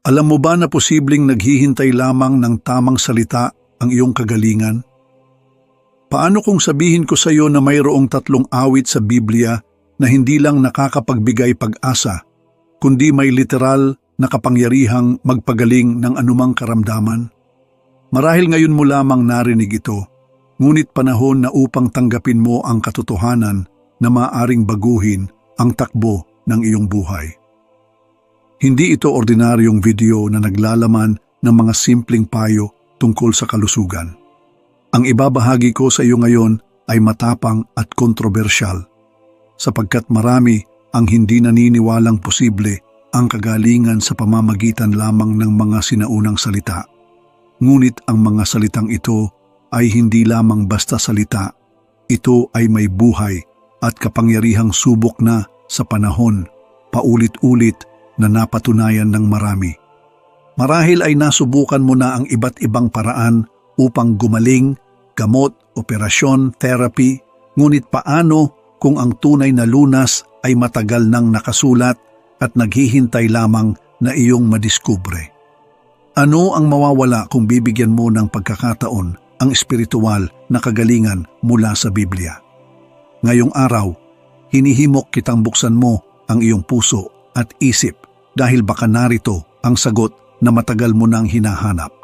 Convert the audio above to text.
Alam mo ba na posibleng naghihintay lamang ng tamang salita ang iyong kagalingan? Paano kung sabihin ko sa iyo na mayroong tatlong awit sa Biblia na hindi lang nakakapagbigay pag-asa, kundi may literal na kapangyarihang magpagaling ng anumang karamdaman? Marahil ngayon mo lamang narinig ito, ngunit panahon na upang tanggapin mo ang katotohanan na maaring baguhin ang takbo ng iyong buhay. Hindi ito ordinaryong video na naglalaman ng mga simpleng payo tungkol sa kalusugan. Ang ibabahagi ko sa iyo ngayon ay matapang at kontrobersyal sapagkat marami ang hindi naniniwalang posible ang kagalingan sa pamamagitan lamang ng mga sinaunang salita. Ngunit ang mga salitang ito ay hindi lamang basta salita. Ito ay may buhay at kapangyarihang subok na sa panahon, paulit-ulit na napatunayan ng marami. Marahil ay nasubukan mo na ang iba't ibang paraan upang gumaling, gamot, operasyon, therapy, ngunit paano kung ang tunay na lunas ay matagal nang nakasulat at naghihintay lamang na iyong madiskubre? Ano ang mawawala kung bibigyan mo ng pagkakataon ang espiritual na kagalingan mula sa Biblia? Ngayong araw, hinihimok kitang buksan mo ang iyong puso at isip dahil baka narito ang sagot na matagal mo nang hinahanap.